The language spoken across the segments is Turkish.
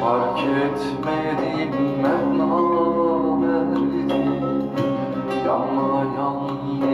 Fark etmedim haberdi Yanmayan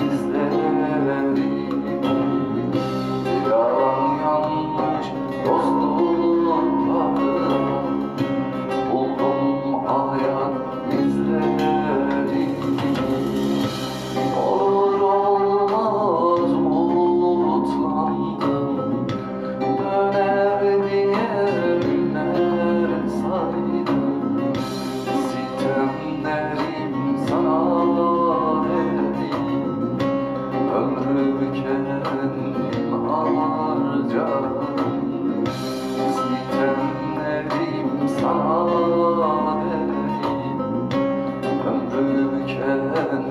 is ömrüken ağlar canım Sitenlerim sana derim